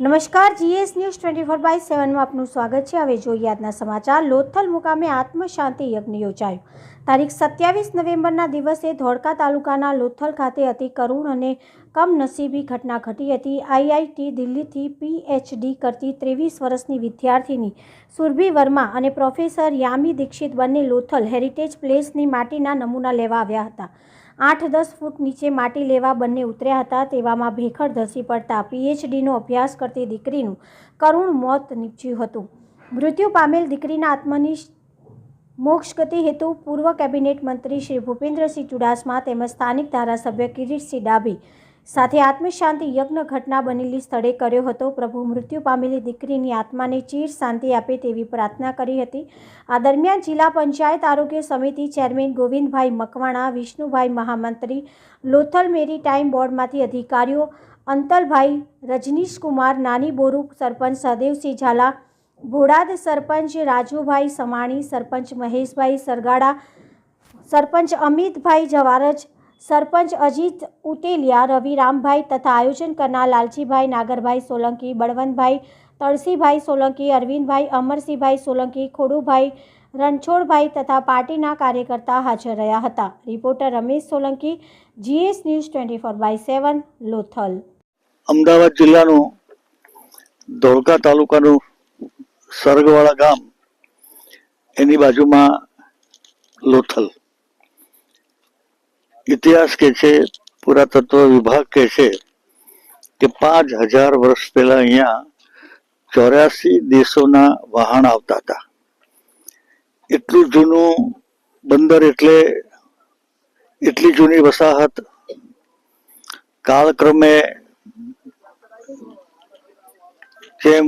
નમસ્કાર, GS news twenty four by સેવનમાં આપનું સ્વાગત છે. હવે જોઈએ આજના સમાચાર. લોથલ મુકામે આત્મશાંતિ યજ્ઞ યોજાયો. તારીખ સત્યાવીસ નવેમ્બરના દિવસે ધોળકા તાલુકાના લોથલ ખાતે અતિ કરુણ અને કમનસીબી ઘટના ઘટી હતી. આઈઆઈટી દિલ્હીથી પીએચડી કરતી ત્રેવીસ વર્ષની વિદ્યાર્થીની સુરભી વર્મા અને પ્રોફેસર યામી દીક્ષિત બંને લોથલ હેરિટેજ પ્લેસની માટીના નમૂના લેવા આવ્યા હતા. આઠ દસ ફૂટ નીચે માટી લેવા બંને ઉતર્યા હતા. તેવામાં ભેખડ, ધસી પડતા પીએચડીનો અભ્યાસ કરતી દીકરીનું કરુણ મોત નીપજ્યું હતું. મૃત્યુ પામેલ દીકરીના આત્મની મોક્ષ ગતિ હેતુ પૂર્વ કેબિનેટ મંત્રી શ્રી ભૂપેન્દ્રસિંહ ચુડાસમા તેમજ સ્થાનિક ધારાસભ્ય કિરીટસિંહ ડાભી સાથે આત્મશાંતિ યજ્ઞ ઘટના બનેલી સ્થળે કર્યો હતો. પ્રભુ મૃત્યુ પામેલી દીકરીની આત્માને ચીર શાંતિ આપે તેવી પ્રાર્થના કરી હતી. આ દરમિયાન જિલ્લા પંચાયત આરોગ્ય સમિતિ ચેરમેન ગોવિંદભાઈ મકવાણા, વિષ્ણુભાઈ મહામંત્રી, લોથલ મેરી ટાઈમ બોર્ડમાંથી અધિકારીઓ, અંતલભાઈ રજનીશકુમાર, નાની બોરુ સરપંચ સહદેવસિંહ ઝાલા ભોડાદ સરપંચ રાજુભાઈ સમાણી, સરપંચ મહેશભાઈ સરગાડા, સરપંચ અમિતભાઈ જવારજ સરપંચ અજીત ઉટેલિયા, રવિ રામભાઈ તથા આયોજન કરનાર લાલજીભાઈ નાગરભાઈ સોલંકી, બળવંતભાઈ તળસીભાઈ સોલંકી, અરવિંદભાઈ અમરસિંહભાઈ સોલંકી, ખોડુભાઈ રણછોડભાઈ તથા પાર્ટીના કાર્યકર્તા હાજર રહ્યા હતા. Reporter Ramesh Solanki, GS news twenty four by seven, Lothal. Ahmedabad જિલ્લાનું ધોળકા તાલુકાનું સરગવાળા ગામ એની બાજુમાં લોથલ. ઇતિહાસ કે છે, પુરાતત્વ વિભાગ કે છે કે પાંચ હજાર વર્ષ પહેલા અહીંયા ચોર્યાસી દેશોના વહાણ આવતા હતા. એટલું જૂનું બંદર એટલે એટલી જૂની વસાહત. કાળક્રમે જેમ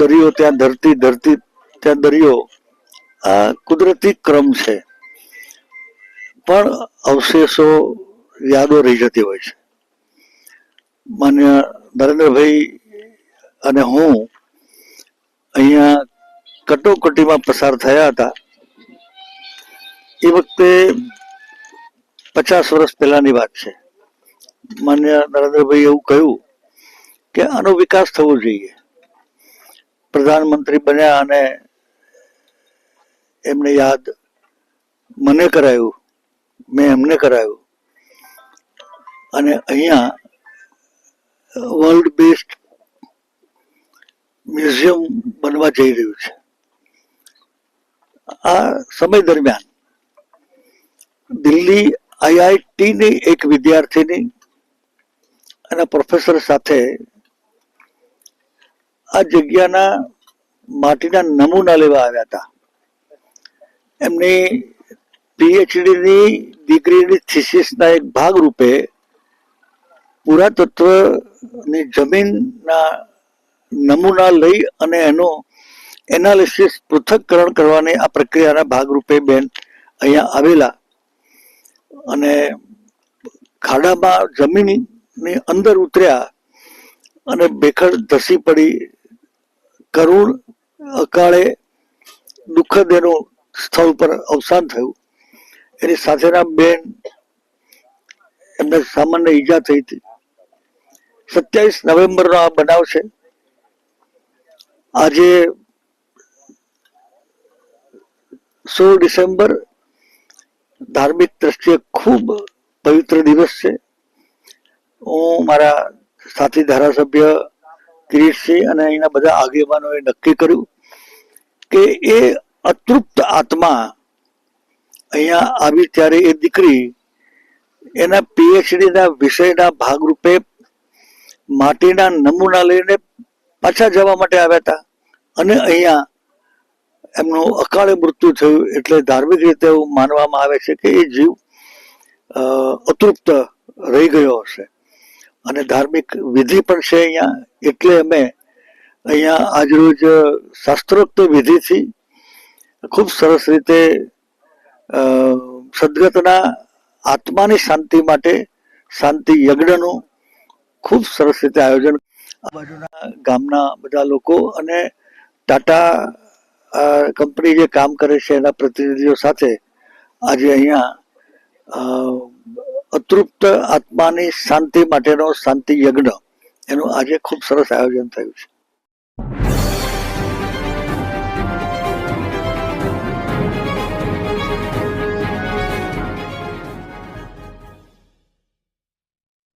દરિયો ત્યાં ધરતી ધરતી ત્યાં દરિયો, આ કુદરતી ક્રમ છે. પણ અવશેષો યાદો રહી જતી હોય છે. માન્ય નરેન્દ્રભાઈ અને હું અહીંયા કટોકટીમાં પસાર થયા હતા. એ વખતે પચાસ વર્ષ પહેલાની વાત છે. માન્ય નરેન્દ્રભાઈ એવું કહ્યું કે આનો વિકાસ થવો જોઈએ. પ્રધાનમંત્રી બન્યા અને એમને યાદ મને કરાયું મેં એમને કરાયું અને અહીંયા વર્લ્ડ બેસ્ટ મ્યુઝિયમ બનવા જઈ રહ્યું છે. આ સમય દરમિયાન દિલ્હી આઈઆઈટીની એક વિદ્યાર્થીની અને પ્રોફેસર સાથે આ જગ્યાના માટીના નમૂના લેવા આવ્યા હતા. એમની પીએચડીની ડિગ્રીની થિસિસના એક ભાગ રૂપે પુરાતત્વની જમીનના નમૂના લઈ અને એનો એનાલિસિસ પૃથક્કરણ કરવાની આ પ્રક્રિયાના ભાગરૂપે બેન અહીંયા આવેલા. અને ખાડામાં જમીનની અંદર ઉતર્યા અને બેખડ ધસી પડી. કરુણ, અકાળે દુઃખદ એનું સ્થળ પર અવસાન થયું. એની સાથેના બેન એમને સામાન્ય ઈજા થઈ હતી. સત્યાવીસ નવેમ્બરનો આ બનાવ છે. આજે સોળ ડિસેમ્બર ધાર્મિક દ્રષ્ટિએ ખૂબ પવિત્ર દિવસ છે. હું મારા સાથી ધારાસભ્ય કિરીટસિંહ અને અહીંના બધા આગેવાનોએ નક્કી કર્યું કે એ અતૃપ્ત આત્મા અહીંયા આવી ત્યારે એ દીકરી એના પીએચડી ના વિષયના ભાગરૂપે માટીના નમૂના લઈને પાછા જવા માટે આવ્યા હતા. અને અહીંયા એમનું અકાળે મૃત્યુ થયું એટલે ધાર્મિક રીતે એવું માનવામાં આવે છે કે એ જીવ અતૃપ્ત રહી ગયો હશે. અને ધાર્મિક વિધિ પણ છે અહીંયા, એટલે અમે અહીંયા આજરોજ શાસ્ત્રોક્ત વિધિથી ખૂબ સરસ રીતે સદગતના આત્માની શાંતિ માટે શાંતિ યજ્ઞનું ખૂબ સરસ રીતે આયોજન આ બાજુના ગામના બધા લોકો અને ટાટા કંપની જે કામ કરે છે એના પ્રતિનિધિઓ સાથે આજે અહીંયા અતૃપ્ત આત્માની શાંતિ માટેનો શાંતિ યજ્ઞ એનું આજે ખૂબ સરસ આયોજન થયું છે.